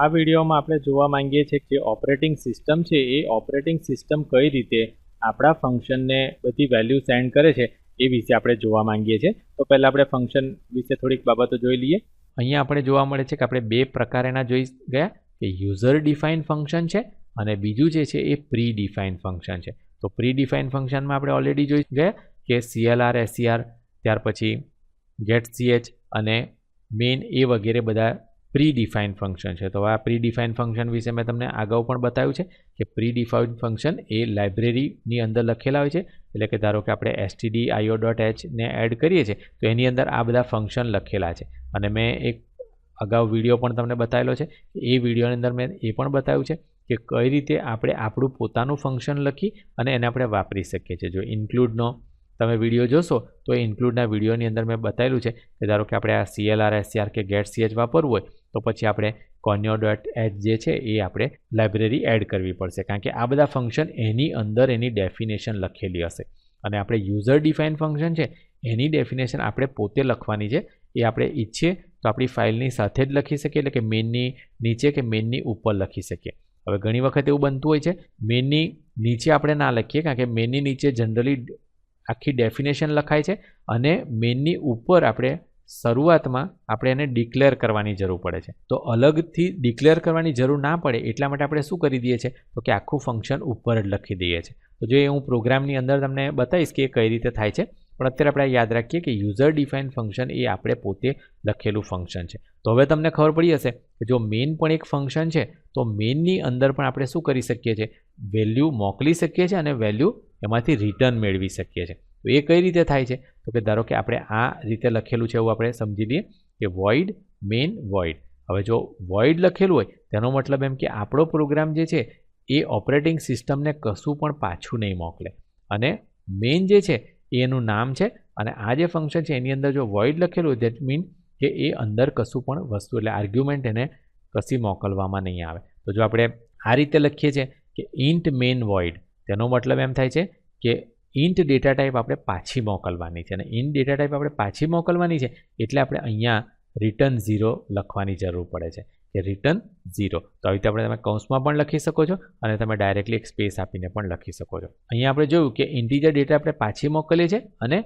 આ વિડીયોમાં આપણે જોવા માંગીએ છીએ કે ઓપરેટિંગ સિસ્ટમ છે, એ ઓપરેટિંગ સિસ્ટમ કઈ રીતે આપણા ફંક્શનને બધી વેલ્યુ સેન્ડ કરે છે, એ વિશે આપણે જોવા માંગીએ છીએ. તો પહેલાં આપણે ફંક્શન વિશે થોડીક બાબતો જોઈ લઈએ. અહીંયા આપણે જોવા મળે છે કે આપણે બે પ્રકારના જોઈ ગયા, કે યુઝર ડિફાઇન ફંક્શન છે અને બીજું જે છે, એ પ્રી ડિફાઇન ફંક્શન છે. તો પ્રી ડિફાઇન ફંક્શનમાં આપણે ઓલરેડી જોઈ ગયા કે સીએલઆર એસસીઆર ત્યાર પછી ગેટ સીએચ અને મેઇન એ વગેરે બધા પ્રી ડિફાઇન ફંક્શન છે. તો આ પ્રી ડિફાઇન ફંક્શન વિશે મેં તમને અગાઉ પણ બતાવ્યું છે કે પ્રી ડિફાઇન ફંક્શન એ લાઇબ્રેરીની અંદર લખેલા હોય છે. એટલે કે ધારો કે આપણે એસટીડી આઈઓ ડોટ એચને એડ કરીએ છીએ, તો એની અંદર આ બધા ફંક્શન લખેલા છે. અને મેં એક અગાઉ વીડિયો પણ તમને બતાવેલો છે. એ વિડીયોની અંદર મેં એ પણ બતાવ્યું છે કે કઈ રીતે આપણે આપણું પોતાનું ફંક્શન લખી અને એને આપણે વાપરી શકીએ છીએ. જો ઇન્ક્લુડનો તમે વીડિયો જોશો, તો એ ઇન્ક્લુડના વિડીયોની અંદર મેં બતાવેલું છે કે ધારો કે આપણે આ સીએલઆર એસસીઆર કે ગેટ સીએચ વાપરવું હોય, તો પછી આપણે કોન્યો ડોટ એચ જે છે એ આપણે લાઇબ્રેરી એડ કરવી પડશે. કારણ કે આ બધા ફંક્શન એની અંદર એની ડેફિનેશન લખેલી હશે. અને આપણે યુઝર ડિફાઇન ફંક્શન છે, એની ડેફિનેશન આપણે પોતે લખવાની છે. એ આપણે ઈચ્છીએ તો આપણી ફાઇલની સાથે જ લખી શકીએ, એટલે કે મેનની નીચે કે મેનની ઉપર લખી શકીએ. હવે ઘણી વખત એવું બનતું હોય છે મેનની નીચે આપણે ના લખીએ, કારણ કે મેનની નીચે જનરલી આખી ડેફિનેશન લખાય છે અને મેનની ઉપર આપણે શરૂઆતમાં આપણે એને ડિક્લેર કરવાની જરૂર પડે છે. તો અલગથી ડિક્લેર કરવાની જરૂર ના પડે એટલા માટે આપણે શું કરી દઈએ છીએ? તો કે આખું ફંક્શન ઉપર જ લખી દઈએ છીએ. તો જો હું પ્રોગ્રામની અંદર તમને બતાવીશ કે એ કઈ રીતે થાય છે, પણ અત્યારે આપણે યાદ રાખીએ કે યુઝર ડિફાઇન ફંક્શન એ આપણે પોતે લખેલું ફંક્શન છે. તો હવે તમને ખબર પડી હશે કે જો મેઇન પણ એક ફંક્શન છે, તો મેઇનની અંદર પણ આપણે શું કરી શકીએ છીએ? વેલ્યુ મોકલી શકીએ છીએ અને વેલ્યુ એમાંથી રિટર્ન મેળવી શકીએ છીએ. તો એ કઈ રીતે થાય છે? તો કે ધારો કે આપણે આ રીતે લખેલું છે એવું આપણે સમજી લઈએ કે વોઇડ મેઇન વોઇડ હવે જો વોઇડ લખેલું હોય, તેનો મતલબ એમ કે આપણો પ્રોગ્રામ જે છે, એ ઓપરેટિંગ સિસ્ટમને કશું પણ પાછું નહીં મોકલે. અને મેઇન જે છે એનું નામ છે અને આ જે ફંક્શન છે, એની અંદર જો વોઇડ લખેલું હોય દેટ મીન કે એ અંદર કશું પણ વસ્તુ, એટલે આર્ગ્યુમેન્ટ એને કશી મોકલવામાં નહીં આવે. તો જો આપણે આ રીતે લખીએ છીએ કે ઇન્ટ મેઇન વોઇડ તેનો મતલબ એમ થાય છે કે ઇન્ટ ડેટા ટાઈપ આપણે પાછી મોકલવાની છે. અને ઇન્ટ ડેટા ટાઈપ આપણે પાછી મોકલવાની છે એટલે આપણે અહીંયા રિટર્ન ઝીરો લખવાની જરૂર પડે છે કે રિટર્ન ઝીરો તો આવી રીતે આપણે તમે કૌંસમાં પણ લખી શકો છો અને તમે ડાયરેક્ટલી એક સ્પેસ આપીને પણ લખી શકો છો. અહીંયા આપણે જોયું કે ઇન્ટીજર ડેટા આપણે પાછી મોકલીએ છીએ અને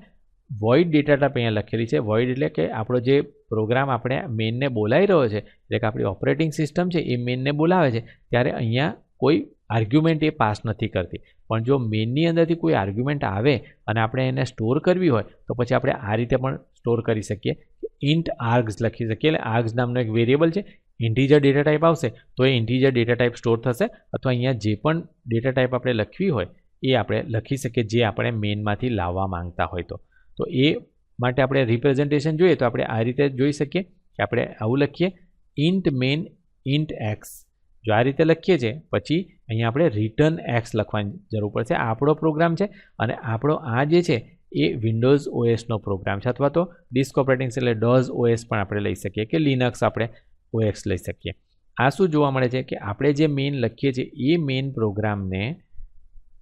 વોઇડ ડેટા ટાઈપ અહીંયા લખેલી છે. વોઇડ એટલે કે આપણો જે પ્રોગ્રામ આપણે મેઇનને બોલાવી રહ્યો છે, એટલે કે આપણી ઓપરેટિંગ સિસ્ટમ છે એ મેઇનને બોલાવે છે. ત્યારે અહીંયા કોઈ આર્ગ્યુમેન્ટ એ પાસ નથી કરતી. પણ જો મેનની અંદરથી કોઈ આર્ગ્યુમેન્ટ આવે અને આપણે એને સ્ટોર કરવી હોય, તો પછી આપણે આ રીતે પણ સ્ટોર કરી શકીએ. ઇન્ટ આર્ગ્સ લખી શકીએ. એટલે આર્ગ્સ નામનો એક વેરિયેબલ છે. ઇન્ટીજર ડેટા ટાઈપ આવશે, તો એ ઇન્ટીજર ડેટા ટાઈપ સ્ટોર થશે. અથવા અહીંયા જે પણ ડેટા ટાઈપ આપણે લખવી હોય, એ આપણે લખી શકીએ જે આપણે મેનમાંથી લાવવા માંગતા હોય તો. તો એ માટે આપણે રિપ્રેઝન્ટેશન જોઈએ, તો આપણે આ રીતે જોઈ શકીએ કે આપણે આવું લખીએ. ઇન્ટ મેન ઇન્ટ એક્સ જો આ રીતે લખીએ છીએ, પછી અહીંયા આપણે રિટર્ન એક્સ લખવાની જરૂર પડશે. આપણો પ્રોગ્રામ છે અને આપણો આ જે છે એ વિન્ડોઝ ઓએસનો પ્રોગ્રામ છે. અથવા તો ડિસ્ક ઓપરેટિંગ એટલે ડોઝ ઓએસ પણ આપણે લઈ શકીએ કે લિનક્સ આપણે ઓએક્સ લઈ શકીએ. આ શું જોવા મળે છે કે આપણે જે મેઇન લખીએ છીએ એ મેઇન પ્રોગ્રામને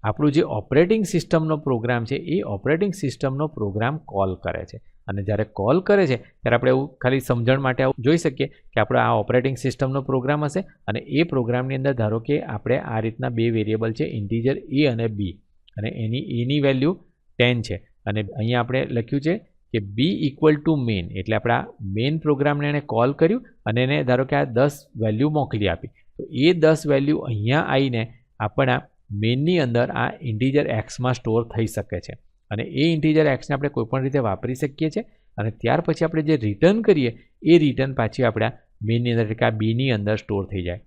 આપણું જે ઓપરેટિંગ સિસ્ટમનો પ્રોગ્રામ છે, એ ઓપરેટિંગ સિસ્ટમનો પ્રોગ્રામ કોલ કરે છે. અને જ્યારે કોલ કરે છે, ત્યારે આપણે એવું ખાલી સમજણ માટે આવું જોઈ શકીએ કે આપણો આ ઓપરેટિંગ સિસ્ટમનો પ્રોગ્રામ હશે અને એ પ્રોગ્રામની અંદર ધારો કે આપણે આ રીતના બે વેરિયેબલ છે ઇન્ટીજર એ અને બી અને એની એની વેલ્યુ ટેન છે. અને અહીંયા આપણે લખ્યું છે કે બી ઇક્વલ ટુ મેઇન એટલે આપણા મેઇન પ્રોગ્રામને એને કોલ કર્યું અને એને ધારો કે આ દસ વેલ્યુ મોકલી આપી. તો એ દસ વેલ્યુ અહીંયા આવીને આપણા મેઇનની અંદર આ ઇન્ટીજર એક્સમાં સ્ટોર થઈ શકે છે. અને એ ઇન્ટીજર એક્સને આપણે કોઈપણ રીતે વાપરી શકીએ છીએ. અને ત્યાર પછી આપણે જે રિટર્ન કરીએ, એ રિટર્ન પાછી આપણા મેનની અંદર, એટલે કે આ બીની અંદર સ્ટોર થઈ જાય.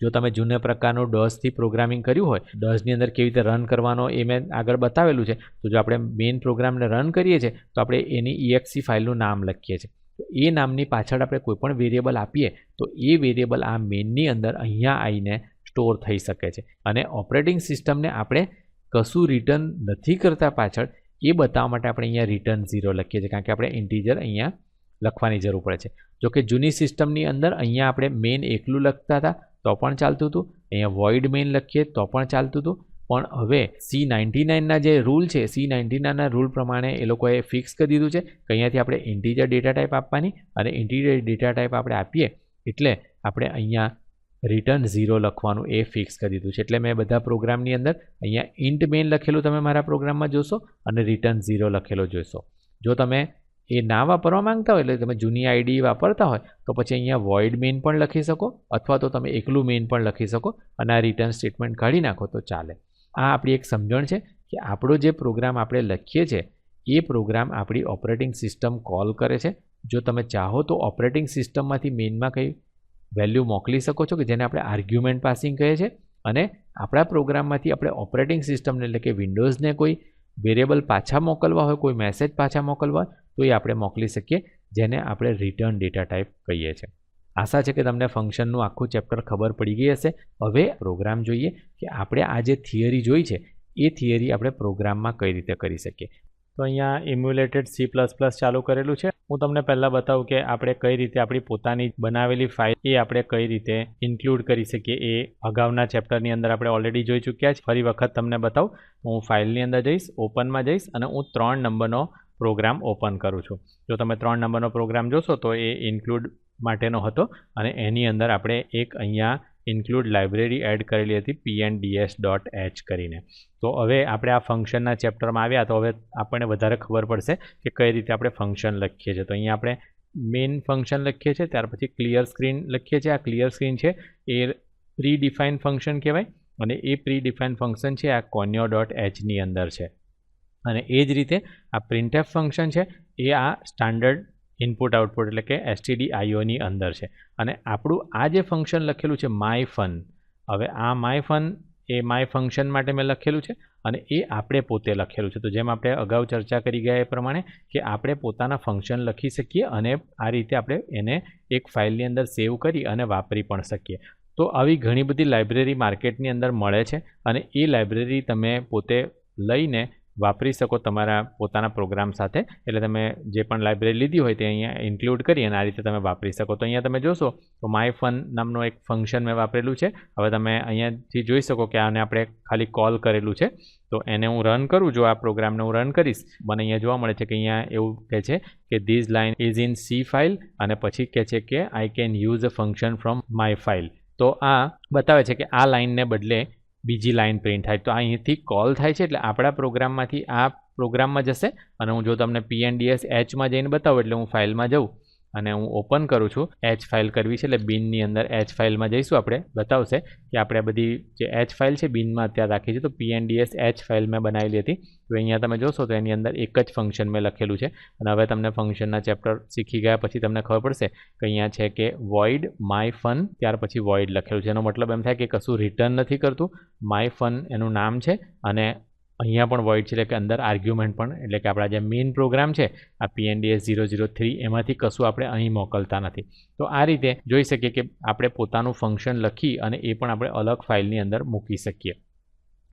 જો તમે જૂના પ્રકારનું ડસથી પ્રોગ્રામિંગ કર્યું હોય ડસની અંદર કેવી રીતે રન કરવાનો એ મેં આગળ બતાવેલું છે. તો જો આપણે મેઇન પ્રોગ્રામને રન કરીએ છીએ, તો આપણે એની ઈએક્સી ફાઇલનું નામ લખીએ છીએ. તો એ નામની પાછળ આપણે કોઈપણ વેરિયેબલ આપીએ, તો એ વેરિયેબલ આ મેઇનની અંદર અહીંયા આવીને સ્ટોર થઈ શકે છે. અને ઓપરેટિંગ સિસ્ટમને આપણે કશું રિટર્ન નથી કરતા પાછળ, એ બતાવવા માટે આપણે અહીંયા રિટર્ન ઝીરો લખીએ છીએ. કારણ કે આપણે ઇન્ટીજર અહીંયા લખવાની જરૂર પડે છે. જો કે જૂની સિસ્ટમની અંદર અહીંયા આપણે મેઇન એકલું લખતા હતા, તો પણ ચાલતું હતું. અહીંયા વોઇડ મેઇન લખીએ, તો પણ ચાલતું હતું. પણ હવે સી નાઇન્ટી નાઇનના જે રૂલ છે સી નાઇન્ટી નાઇનના રૂલ પ્રમાણે એ લોકોએ ફિક્સ કરી દીધું છે કે અહીંયાથી આપણે ઇન્ટીજર ડેટા ટાઈપ આપવાની અને ઇન્ટીજર ડેટા ટાઈપ આપણે આપીએ. એટલે આપણે અહીંયા રિટર્ન ઝીરો લખવાનું એ ફિક્સ કરી દીધું છે. એટલે મેં બધા પ્રોગ્રામની અંદર અહીંયા ઇન્ટ મેઇન લખેલું તમે મારા પ્રોગ્રામમાં જોશો અને રિટર્ન ઝીરો લખેલો જોશો. જો તમે એ ના વાપરવા માંગતા હોય, એટલે તમે જૂની આઈડી વાપરતા હોય, તો પછી અહીંયા વોઇડ મેઇન પણ લખી શકો અથવા તો તમે એકલું મેઇન પણ લખી શકો અને આ રિટર્ન સ્ટેટમેન્ટ કાઢી નાખો તો ચાલે. આ આપણી એક સમજણ છે કે આપણો જે પ્રોગ્રામ આપણે લખીએ છીએ, એ પ્રોગ્રામ આપણી ઓપરેટિંગ સિસ્ટમ કોલ કરે છે. જો તમે ચાહો તો ઓપરેટિંગ સિસ્ટમમાંથી મેઇનમાં કંઈ વેલ્યુ મોકલી શકો છો કે જેને આપણે આર્ગ્યુમેન્ટ પાસિંગ કહે છે અને આપણા પ્રોગ્રામમાંથી આપણે ઓપરેટિંગ સિસ્ટમને એટલે કે વિન્ડોઝને કોઈ વેરિયેબલ પાછા મોકલવા હોય, કોઈ મેસેજ પાછા મોકલવા તો એ આપણે મોકલી શકીએ, જેને આપણે રિટર્ન ડેટા ટાઈપ કહીએ છીએ આશા છે કે તમને ફંક્શનનું આખું ચેપ્ટર ખબર પડી ગઈ હશે. હવે પ્રોગ્રામ જોઈએ કે આપણે આ જે થિયરી જોઈ છે, એ થિયરી આપણે પ્રોગ્રામમાં કઈ રીતે કરી શકીએ. તો અહીંયા ઇમ્યુલેટેડ સી પ્લસ પ્લસ ચાલુ કરેલું છે. હું તમને પહેલાં બતાવું કે આપણે કઈ રીતે આપણી પોતાની બનાવેલી ફાઇલ એ આપણે કઈ રીતે ઇન્ક્લુડ કરી શકીએ. એ અગાઉના ચેપ્ટરની અંદર આપણે ઓલરેડી જોઈ ચૂક્યા છે. ફરી વખત તમને બતાવું. હું ફાઇલની અંદર જઈશ ઓપનમાં જઈશ અને હું ત્રણ નંબરનો પ્રોગ્રામ ઓપન કરું છું. જો તમે ત્રણ નંબરનો પ્રોગ્રામ જોશો તો એ ઇન્ક્લુડ માટેનો હતો અને એની અંદર આપણે એક અહીંયા ઇન્ક્લુડ લાઇબ્રેરી એડ કરેલી હતી પીએનડીએસ ડોટ એચ કરીને. તો હવે આપણે આ ફંક્શનના ચેપ્ટરમાં આવ્યા, તો હવે આપણને વધારે ખબર પડશે કે કઈ રીતે આપણે ફંક્શન લખીએ છીએ. તો અહીંયા આપણે મેઇન ફંક્શન લખીએ છીએ, ત્યાર પછી ક્લિયર સ્ક્રીન લખીએ છીએ. આ ક્લિયર સ્ક્રીન છે, એ પ્રી ડિફાઇન ફંક્શન કહેવાય અને એ પ્રી ડિફાઇન ફંક્શન છે, આ કોન્યો ડોટ એચની અંદર છે. અને એ જ રીતે આ પ્રિન્ટએફ ફંક્શન છે, એ આ સ્ટાન્ડર્ડ ઇનપુટ આઉટપુટ એટલે કે એસટીડી આઈઓની અંદર છે. અને આપણું આ જે ફંક્શન લખેલું છે માય ફન હવે આ માય ફન એ માય ફંક્શન માટે મેં લખેલું છે અને એ આપણે પોતે લખેલું છે. તો જેમ આપણે અગાઉ ચર્ચા કરી ગયા એ પ્રમાણે કે આપણે પોતાના ફંક્શન લખી શકીએ અને આ રીતે આપણે એને એક ફાઇલની અંદર સેવ કરી અને વાપરી પણ શકીએ. તો આવી ઘણી બધી લાઇબ્રેરી માર્કેટની અંદર મળે છે અને એ લાઇબ્રેરી તમે પોતે લઈને વાપરી શકો તમારા પોતાના પ્રોગ્રામ સાથે. એટલે તમે જે પણ લાઇબ્રેરી લીધી હોય તે અહીંયા ઇન્ક્લુડ કરી અને આ રીતે તમે વાપરી શકો. તો અહીંયા તમે જોશો તો માય ફન નામનું એક ફંક્શન મેં વાપરેલું છે. હવે તમે અહીંયાથી જોઈ શકો કે આને આપણે ખાલી કોલ કરેલું છે. તો એને હું રન કરું, જો આ પ્રોગ્રામને હું રન કરીશ, મને અહીંયા જોવા મળે છે કે અહીંયા એવું કહે છે કે this line is in C file અને પછી કહે છે કે I can use a function from my file તો આ બતાવે છે કે આ લાઇનને બદલે બીજી લાઇન પ્રિન્ટ થાય. તો અહીંથી કોલ થાય છે એટલે આપણા પ્રોગ્રામમાંથી આ પ્રોગ્રામમાં જશે અને હું જો તમને પીએનડીએસ એચમાં જઈને બતાવું એટલે હું ફાઇલમાં જાઉં. અને હું ઓપન કરું છું એચ ફાઇલ કરવી છે, એટલે બિનની અંદર એચ ફાઇલમાં જઈશું આપણે. બતાવશે કે આપણે બધી જે એચ ફાઇલ છે બિનમાં અત્યારે રાખી છે, તો પીએનડીએસ એચ ફાઇલ મેં બનાવેલી હતી. તો અહીંયા તમે જોશો, તો એની અંદર એક જ ફંક્શન મેં લખેલું છે. અને હવે તમને ફંક્શનના ચેપ્ટર શીખી ગયા પછી તમને ખબર પડશે કે અહીંયા છે કે વોઇડ માય ફન ત્યાર પછી વોઇડ લખેલું છે. એનો મતલબ એમ થાય કે કશું રિટર્ન નથી કરતું. માય ફન એનું નામ છે અને અહીંયા પણ વોઇડ છે, એટલે કે અંદર આર્ગ્યુમેન્ટ પણ, એટલે કે આપણા જે મેઇન પ્રોગ્રામ છે, આ પીએનડીએસ ઝીરો ઝીરો થ્રી એમાંથી કશું આપણે અહીં મોકલતા નથી. તો આ રીતે જોઈ શકીએ કે આપણે પોતાનું ફંક્શન લખી અને એ પણ આપણે અલગ ફાઇલની અંદર મૂકી શકીએ.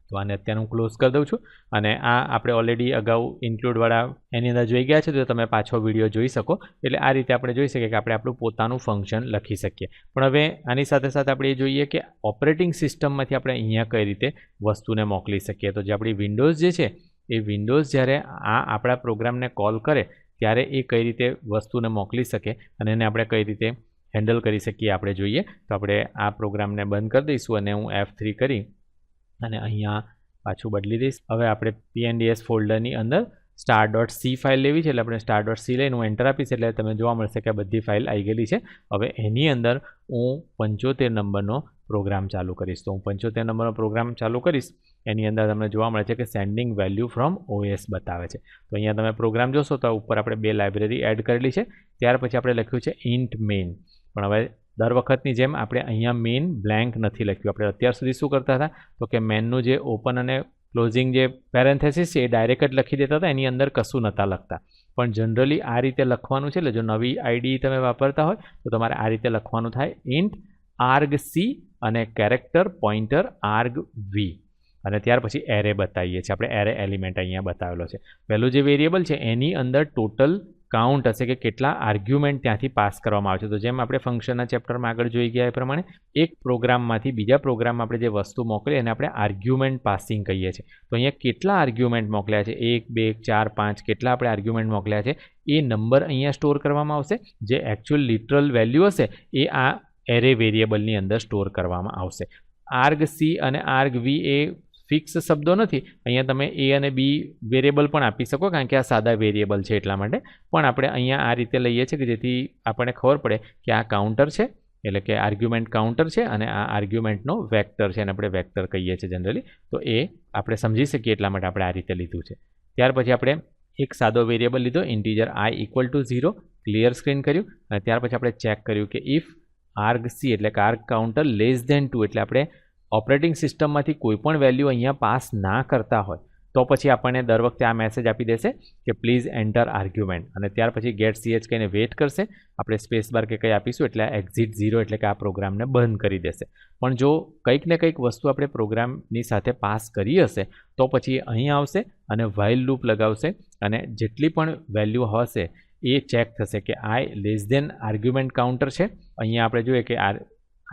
તો આને અત્યારે હું ક્લોઝ કરી દઉં છું. અને આ આપણે ઓલરેડી અગાઉ ઇન્ક્લુડવાળા એની અંદર જોઈ ગયા છે, તો તમે પાછો વીડિયો જોઈ શકો. એટલે આ રીતે આપણે જોઈ શકીએ કે આપણે આપણું પોતાનું ફંક્શન લખી શકીએ. પણ હવે આની સાથે સાથે આપણે એ જોઈએ કે ઓપરેટિંગ સિસ્ટમમાંથી આપણે અહીંયા કઈ રીતે વસ્તુને મોકલી શકીએ. તો જે આપણી વિન્ડોઝ જે છે, એ વિન્ડોઝ જ્યારે આ આપણા પ્રોગ્રામને કોલ કરે, ત્યારે એ કઈ રીતે વસ્તુને મોકલી શકે અને એને આપણે કઈ રીતે હેન્ડલ કરી શકીએ આપણે જોઈએ. તો આપણે આ પ્રોગ્રામને બંધ કરી દઈશું અને હું એફ થ્રી કરી અને અહીંયા પાછું બદલી દઈશ. હવે આપણે પીએનડીએસ ફોલ્ડરની અંદર સ્ટાર ડોટ સી ફાઇલ લેવી છે, એટલે આપણે સ્ટાર ડોટ સી લઈને હું એન્ટર આપીશ, એટલે તમે જોવા મળશે કે બધી ફાઇલ આવી ગયેલી છે. હવે એની અંદર હું પંચોતેર નંબરનો પ્રોગ્રામ ચાલુ કરીશ. તો હું પંચોતેર નંબરનો પ્રોગ્રામ ચાલુ કરીશ, એની અંદર તમને જોવા મળે છે કે સેન્ડિંગ વેલ્યુ ફ્રોમ ઓએસ બતાવે છે. તો અહીંયા તમે પ્રોગ્રામ જોશો તો ઉપર આપણે બે લાઇબ્રેરી એડ કરેલી છે. ત્યાર પછી આપણે લખ્યું છે ઇન્ટ મેઇન પણ હવે દર વખતની જેમ આપણે અહીંયા મેઇન બ્લેન્ક નથી લખ્યું. આપણે અત્યાર સુધી શું કરતા હતા? તો કે મેનનું જે ઓપન અને ક્લોઝિંગ જે પેરેન્થેસિસ છે, એ ડાયરેક્ટ જ લખી દેતા હતા. એની અંદર કશું નહોતા લખતા. પણ જનરલી આ રીતે લખવાનું છે, એટલે જો નવી આઈડી તમે વાપરતા હોય, તો તમારે આ રીતે લખવાનું થાય. ઇન્ટ આર્ગ સી અને કેરેક્ટર પોઇન્ટર આર્ગ વી અને ત્યાર પછી એરે બતાવીએ છીએ. આપણે એરે એલિમેન્ટ અહીંયા બતાવેલો છે. પહેલું જે વેરિયેબલ છે, એની અંદર ટોટલ કાઉન્ટ હશે કે કેટલા આર્ગ્યુમેન્ટ ત્યાંથી પાસ કરવામાં આવે છે. તો જેમ આપણે ફંક્શનના ચેપ્ટરમાં આગળ જોઈ ગયા એ પ્રમાણે, એક પ્રોગ્રામમાંથી બીજા પ્રોગ્રામમાં આપણે જે વસ્તુ મોકલીએ એને આપણે આર્ગ્યુમેન્ટ પાસિંગ કહીએ છીએ. તો અહીંયા કેટલા આર્ગ્યુમેન્ટ મોકલ્યા છે? એક, બે, ચાર, પાંચ કેટલા આપણે આર્ગ્યુમેન્ટ મોકલ્યા છે? એ નંબર અહીંયા સ્ટોર કરવામાં આવશે. જે એકચ્યુઅલ લિટરલ વેલ્યુ હશે, એ આ એરે વેરિયેબલની અંદર સ્ટોર કરવામાં આવશે. આર્ગ સી અને આર્ગ વી એ ફિક્સ શબ્દો નથી. અહીંયા તમે એ અને બી વેરિયેબલ પણ આપી શકો, કારણ કે આ સાદા વેરિયેબલ છે એટલા માટે. પણ આપણે અહીંયા આ રીતે લઈએ છીએ કે જેથી આપણને ખબર પડે કે આ કાઉન્ટર છે, એટલે કે આર્ગ્યુમેન્ટ કાઉન્ટર છે અને આ આર્ગ્યુમેન્ટનો વેક્ટર છે અને આપણે વેક્ટર કહીએ છીએ જનરલી. તો એ આપણે સમજી શકીએ એટલા માટે આપણે આ રીતે લીધું છે. ત્યાર પછી આપણે એક સાદો વેરિયેબલ લીધો, integer I equal to zero clear screen કર્યું. અને ત્યાર પછી આપણે ચેક કર્યું કે ઇફ આર્ગ સી એટલે કે arg counter less than two એટલે આપણે ઓપરેટિંગ સિસ્ટમમાંથી કોઈ પણ વેલ્યુ અહીંયા પાસ ના કરતા હોય, તો પછી આપણને દર વખતે આ મેસેજ આપી દેશે કે પ્લીઝ એન્ટર આર્ગ્યુમેન્ટ અને ત્યાર પછી ગેટ સીએચ કહીને વેઇટ કરશે. આપણે સ્પેસ બાર કે કંઈ આપીશું એટલે એક્ઝિટ ઝીરો એટલે કે આ પ્રોગ્રામને બંધ કરી દેશે. પણ જો કંઈક ને કંઈક વસ્તુ આપણે પ્રોગ્રામની સાથે પાસ કરી હશે, તો પછી અહીં આવશે અને વાઇલ લૂપ લગાવશે અને જેટલી પણ વેલ્યુ હશે એ ચેક થશે કે I less than argument counter છે. અહીંયા આપણે જોઈએ કે આ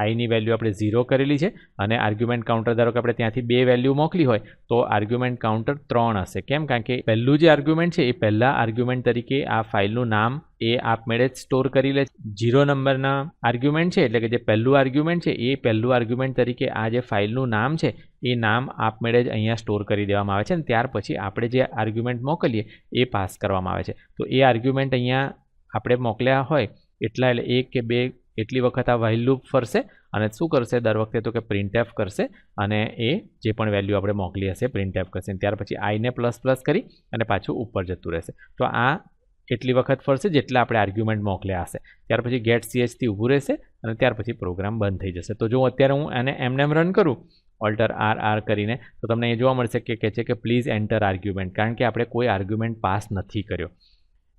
આઈની વેલ્યુ આપણે ઝીરો કરેલી છે અને આર્ગ્યુમેન્ટ કાઉન્ટર ધારો કે આપણે ત્યાંથી બે વેલ્યુ મોકલી હોય, તો આર્ગ્યુમેન્ટ કાઉન્ટર ત્રણ હશે. કેમ? કારણ કે પહેલું જે આર્ગ્યુમેન્ટ છે એ પહેલાં આર્ગ્યુમેન્ટ તરીકે આ ફાઇલનું નામ એ આપમેળે જ સ્ટોર કરી લે ઝીરો નંબરના આર્ગ્યુમેન્ટ છે, એટલે કે જે પહેલું આર્ગ્યુમેન્ટ છે, એ પહેલું આર્ગ્યુમેન્ટ તરીકે આ જે ફાઇલનું નામ છે, એ નામ આપમેળે જ અહીંયા સ્ટોર કરી દેવામાં આવે છે અને ત્યાર પછી આપણે જે આર્ગ્યુમેન્ટ મોકલીએ, એ પાસ કરવામાં આવે છે. તો એ આર્ગ્યુમેન્ટ અહીંયા આપણે મોકલ્યા હોય, એટલા એટલે એક કે બે એટલી વખત આ વાઇલ લૂપ ફરશે અને શું કરશે દર વખતે તો કે પ્રિન્ટ એફ કરશે અને એ જે પણ વેલ્યુ આપણે મોકલી હશે પ્રિન્ટ એફ કરશે ત્યાર પછી આઈને પ્લસ પ્લસ કરી અને પાછું ઉપર જતું રહેશે. તો આ એટલી વખત ફરશે જેટલા આપણે આર્ગ્યુમેન્ટ મોકલ્યા હશે. ત્યાર પછી ગેટ સીએચથી ઊભું રહેશે અને ત્યાર પછી પ્રોગ્રામ બંધ થઈ જશે. તો જો અત્યારે હું એને એમને એમ રન કરું ઓલ્ટર આર આર કરીને, તો તમને એ જોવા મળશે કે કહે છે કે પ્લીઝ એન્ટર આર્ગ્યુમેન્ટ કારણ કે આપણે કોઈ આર્ગ્યુમેન્ટ પાસ નથી કર્યો.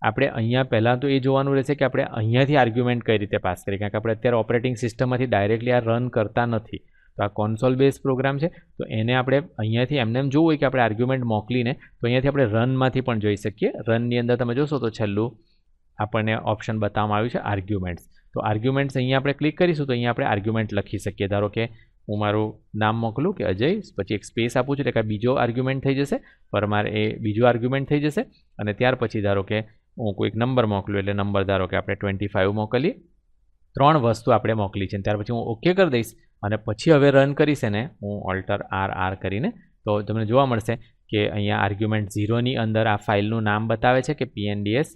આપણે અહીંયા પહેલાં તો એ જોવાનું રહેશે કે આપણે અહીંયાથી આર્ગ્યુમેન્ટ કઈ રીતે પાસ કરીએ. કારણ કે આપણે અત્યારે ઓપરેટિંગ સિસ્ટમમાંથી ડાયરેક્ટલી આ રન કરતા નથી. તો આ કોન્સોલ બેઝ પ્રોગ્રામ છે. તો એને આપણે અહીંયાથી એમને એમ જોવું હોય કે આપણે આર્ગ્યુમેન્ટ મોકલીને તો અહીંયાથી આપણે રનમાંથી પણ જોઈ શકીએ. રનની અંદર તમે જોશો તો છેલ્લું આપણને ઓપ્શન બતાવવામાં આવ્યું છે આર્ગ્યુમેન્ટ્સ તો આર્ગ્યુમેન્ટ્સ અહીંયા આપણે ક્લિક કરીશું તો અહીંયા આપણે આર્ગ્યુમેન્ટ લખી શકીએ. ધારો કે હું મારું નામ મોકલું કે અજય, પછી એક સ્પેસ આપું છું એટલે કે બીજો આર્ગ્યુમેન્ટ થઈ જશે પરમાર એ બીજો આર્ગ્યુમેન્ટ થઈ જશે અને ત્યાર પછી ધારો કે હું કોઈક નંબર મોકલું એટલે નંબર ધારો કે આપણે ટ્વેન્ટી ફાઇવ મોકલીએ. ત્રણ વસ્તુ આપણે મોકલી છે. ત્યાર પછી હું ઓકે કરી દઈશ. અને પછી હવે રન કરીશ એને. હું ઓલ્ટર આર આર કરીને. તો તમને જોવા મળશે કે અહીંયા આર્ગ્યુમેન્ટ ઝીરોની અંદર આ ફાઇલનું નામ બતાવે છે કે PNDS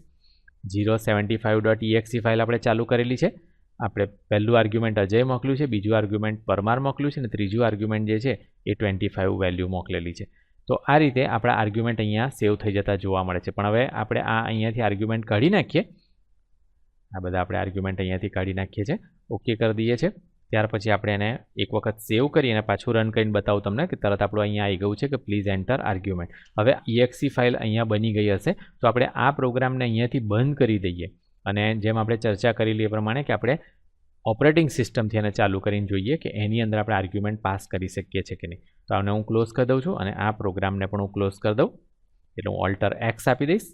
zero seventy five dot EXE file આપણે ચાલુ કરેલી છે. આપણે પહેલું આર્ગ્યુમેન્ટ અજય મોકલ્યું છે, બીજું આર્ગ્યુમેન્ટ પરમાર મોકલ્યું છે અને ત્રીજું આર્ગ્યુમેન્ટ જે છે એ ટ્વેન્ટી ફાઇવ વેલ્યુ મોકલેલી છે. તો આ રીતે આપણા આર્ગ્યુમેન્ટ અહીંયા સેવ થઈ જતા જોવા મળે છે. પણ હવે આપણે આ અહીંયાથી આર્ગ્યુમેન્ટ કાઢી નાખીએ. આ બધા આપણે આર્ગ્યુમેન્ટ અહીંયાથી કાઢી નાખીએ છીએ ઓકે કરી દઈએ છીએ ત્યાર પછી આપણે એને એક વખત સેવ કરી અને પાછું રન કરીને બતાવું તમને કે તરત આપણું અહીંયા આવી ગયું છે કે પ્લીઝ એન્ટર આર્ગ્યુમેન્ટ હવે ઈએક્સી ફાઇલ અહીંયા બની ગઈ હશે. તો આપણે આ પ્રોગ્રામને અહીંયાથી બંધ કરી દઈએ. અને જેમ આપણે ચર્ચા કરેલી એ પ્રમાણે કે આપણે ઓપરેટિંગ સિસ્ટમથી એને ચાલુ કરીને જોઈએ કે એની અંદર આપણે આર્ગ્યુમેન્ટ પાસ કરી શકીએ છીએ કે નહીં. તો આને હું ક્લોઝ કરી દઉં છું અને આ પ્રોગ્રામને પણ હું ક્લોઝ કરી દઉં. એટલે હું ઓલ્ટર એક્સ આપી દઈશ.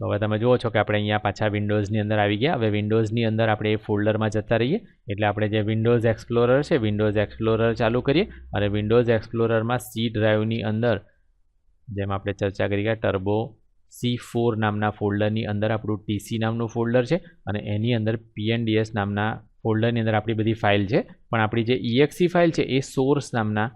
તો હવે તમે જુઓ છો કે આપણે અહીંયા પાછા વિન્ડોઝની અંદર આવી ગયા. હવે વિન્ડોઝની અંદર આપણે એ ફોલ્ડરમાં જતા રહીએ. એટલે આપણે જે વિન્ડોઝ એક્સપ્લોરર છે વિન્ડોઝ એક્સપ્લોરર ચાલુ કરીએ અને વિન્ડોઝ એક્સપ્લોરરમાં સી ડ્રાઈવની અંદર, જેમ આપણે ચર્ચા કરી ગયા ટર્બો સી ફોર નામના ફોલ્ડરની અંદર આપણું ટીસી નામનું ફોલ્ડર છે અને એની અંદર પીએનડીએસ નામના ફોલ્ડરની અંદર આપણી બધી ફાઇલ છે. પણ આપણી જે ઈએક્સી ફાઇલ છે, એ સોર્સ નામના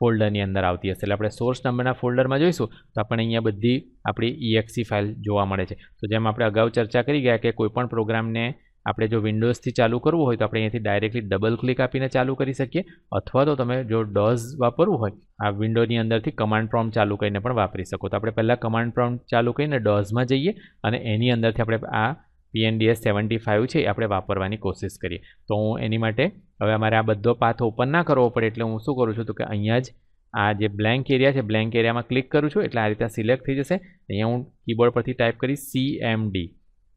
ફોલ્ડરની અંદર આવતી હશે. એટલે આપણે સોર્સ નંબરના ફોલ્ડરમાં જોઈશું, તો આપણને અહીંયા બધી આપણી ઈએક્સી ફાઇલ જોવા મળે છે. તો જેમ આપણે અગાઉ ચર્ચા કરી ગયા કે કોઈપણ પ્રોગ્રામને આપણે જો વિન્ડોઝથી ચાલુ કરવું હોય, તો આપણે અહીંયાથી ડાયરેક્ટલી ડબલ ક્લિક આપીને ચાલુ કરી શકીએ. અથવા તો તમે જો ડોઝ વાપરવું હોય, આ વિન્ડોની અંદરથી કમાન્ડ પ્રોમ્પ્ટ ચાલુ કરીને પણ વાપરી શકો. તો આપણે પહેલાં કમાન્ડ પ્રોમ્પ્ટ ચાલુ કરીને ડોઝમાં જઈએ અને એની અંદરથી આપણે આ પીએનડીએસ સેવન્ટી ફાઇવ છે આપણે વાપરવાની કોશિશ કરીએ. તો હું એની માટે, હવે અમારે આ બધો પાથ ઓપન ના કરવો પડે, એટલે હું શું કરું છું તો કે અહીંયા જ આ જે બ્લેન્ક એરિયા છે બ્લેન્ક એરિયામાં ક્લિક કરું છું, એટલે આ રીતે સિલેક્ટ થઈ જશે. અહીંયા હું કીબોર્ડ પરથી ટાઈપ કરીશ સીએમડી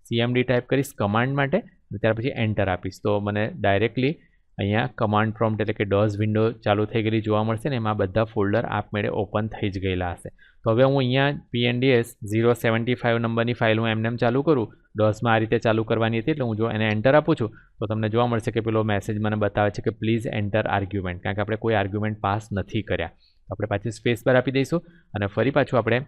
સીએમડી ટાઈપ કરીશ કમાન્ડ માટે ત્યાર પછી એન્ટર આપીશ. તો મને ડાયરેક્ટલી અહીંયા કમાન્ડ પ્રોમ્પ્ટ એટલે કે ડોઝ વિન્ડો ચાલુ થઈ ગયેલી જોવા મળશે ને, એમાં બધા ફોલ્ડર આપમેળે ઓપન થઈ જ ગયેલા હશે. તો હવે હું અહીંયા પીએનડીએસ ઝીરો સેવન્ટી ફાઇવ નંબરની ફાઇલ હું એમને એમ ચાલુ કરું. ડોઝમાં આ રીતે ચાલુ કરવાની હતી એટલે હું જો એને એન્ટર આપું છું, તો તમને જોવા મળશે કે પેલો મેસેજ મને બતાવે છે કે પ્લીઝ એન્ટર આર્ગ્યુમેન્ટ કારણ કે આપણે કોઈ આર્ગ્યુમેન્ટ પાસ નથી કર્યા. આપણે પાછી સ્પેસ પર આપી દઈશું અને ફરી પાછું આપણે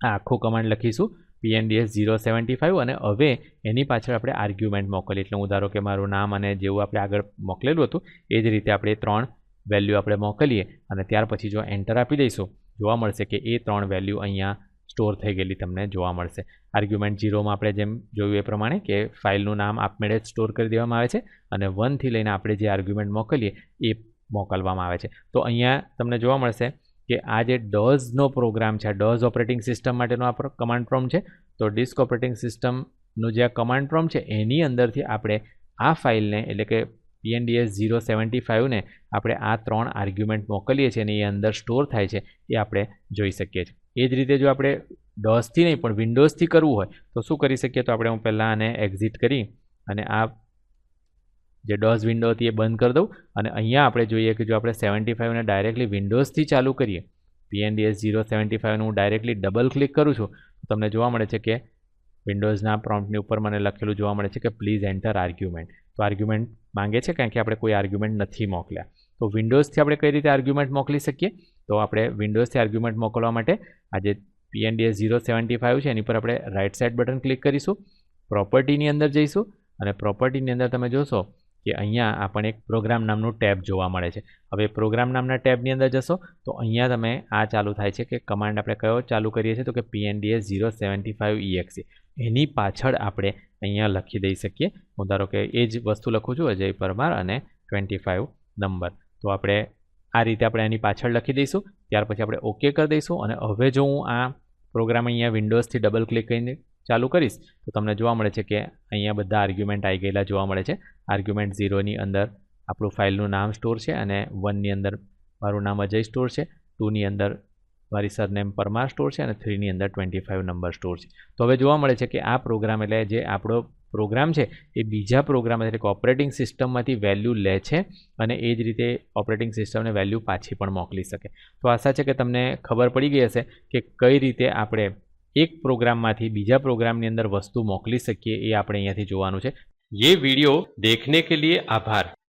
આ આખું કમાન્ડ લખીશું પીએનડીએસ ઝીરો સેવન્ટી ફાઇવ અને હવે એની પાછળ આપણે આર્ગ્યુમેન્ટ મોકલીએ. એટલે હું ધારો કે મારું નામ અને જેવું આપણે આગળ મોકલેલું હતું, એ જ રીતે આપણે ત્રણ વેલ્યુ આપણે મોકલીએ અને ત્યાર પછી જો એન્ટર આપી દઈશું જોવા મળશે કે એ ત્રણ વેલ્યુ અહીંયા સ્ટોર થઈ ગયેલી તમને જોવા મળશે. આર્ગ્યુમેન્ટ ઝીરોમાં આપણે જેમ જોયું એ પ્રમાણે કે ફાઇલનું નામ આપમેળે જ સ્ટોર કરી દેવામાં આવે છે અને વનથી લઈને આપણે જે આર્ગ્યુમેન્ટ મોકલીએ એ મોકલવામાં આવે છે. તો અહીંયા તમને જોવા મળશે કે આ જે ડોઝનો પ્રોગ્રામ છે, આ ડોઝ ઓપરેટિંગ સિસ્ટમ માટેનો આ કમાન્ડ પ્રોમ છે, તો ડિસ્ક ઓપરેટિંગ સિસ્ટમનું જે આ કમાન્ડ પ્રોમ છે, એની અંદરથી આપણે આ ફાઇલને એટલે કે પીએનડીએસ ઝીરો સેવન્ટી ફાઇવને આપણે આ ત્રણ આર્ગ્યુમેન્ટ મોકલીએ છીએ અને એ અંદર સ્ટોર થાય છે, એ આપણે જોઈ શકીએ છીએ. એ જ રીતે જો આપણે ડોઝથી નહીં, પણ વિન્ડોઝથી કરવું હોય, તો શું કરી શકીએ? તો આપણે હું પહેલાં આને એક્ઝિટ કરી અને આ જે ડોઝ વિન્ડો હતી એ બંધ કરી દઉં અને અહીંયા આપણે જોઈએ કે જો આપણે સેવન્ટી ફાઇવને ડાયરેક્ટલી વિન્ડોઝથી ચાલુ કરીએ પીએનડીએસ ઝીરો સેવન્ટી ફાઇવને હું ડાયરેક્ટલી ડબલ ક્લિક કરું છું, તો તમને જોવા મળે છે કે વિન્ડોઝના પ્રોમ્પ્ટની ઉપર મને લખેલું જોવા મળે છે કે પ્લીઝ એન્ટર આર્ગ્યુમેન્ટ તો આર્ગ્યુમેન્ટ માંગે છે કારણ કે આપણે કોઈ આર્ગ્યુમેન્ટ નથી મોકલ્યા. તો વિન્ડોઝથી આપણે કઈ રીતે આર્ગ્યુમેન્ટ મોકલી શકીએ? તો આપણે વિન્ડોઝથી આર્ગ્યુમેન્ટ મોકલવા માટે આ જે પીએનડીએસ ઝીરો સેવન્ટી ફાઇવ છે, એની પર આપણે રાઇટ સાઇડ બટન ક્લિક કરીશું પ્રોપર્ટીની અંદર જઈશું અને પ્રોપર્ટીની અંદર તમે જોશો કે અહીંયા આપણને એક પ્રોગ્રામ નામનું ટેબ જોવા મળે છે. હવે પ્રોગ્રામ નામના ટેબની અંદર જશો, તો અહીંયા તમે આ ચાલુ થાય છે કે કમાન્ડ આપણે કયો ચાલુ કરીએ છીએ તો કે PNDS zero seventy five EXE એની પાછળ આપણે અહીંયા લખી દઈ શકીએ. હું ધારો કે એ જ વસ્તુ લખું છું, અજય પરમાર અને ટ્વેન્ટી ફાઇવ નંબર તો આપણે આ રીતે આપણે એની પાછળ લખી દઈશું. ત્યાર પછી આપણે ઓકે કરી દઈશું અને હવે જો હું આ પ્રોગ્રામ અહીંયા વિન્ડોઝથી ડબલ ક્લિક કરીને ચાલુ કરીશ, તો તમને જોવા મળે છે કે અહીંયા બધા આર્ગ્યુમેન્ટ આવી ગયેલા જોવા મળે છે. આર્ગ્યુમેન્ટ ઝીરોની અંદર આપણું ફાઇલનું નામ સ્ટોર છે અને વનની અંદર મારું નામ અજય સ્ટોર છે. ટુની અંદર મારી સરનેમ પરમાર સ્ટોર છે અને થ્રીની અંદર ટ્વેન્ટી ફાઇવ નંબર સ્ટોર છે તો હવે જોવા મળે છે કે આ પ્રોગ્રામ એટલે જે આપણો પ્રોગ્રામ છે એ બીજા પ્રોગ્રામ એટલે કે ઓપરેટિંગ સિસ્ટમમાંથી વેલ્યુ લે છે અને એ જ રીતે ઓપરેટિંગ સિસ્ટમને વેલ્યુ પાછી પણ મોકલી શકે તો આશા છે કે તમને ખબર પડી ગઈ હશે કે કઈ રીતે આપણે એક પ્રોગ્રામમાંથી બીજા પ્રોગ્રામની અંદર વસ્તુ મોકલી શકીએ એ આપણે અહીંયાથી જોવાનું છે ये वीडियो देखने के लिए आभार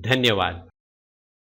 ધન્યવાદ.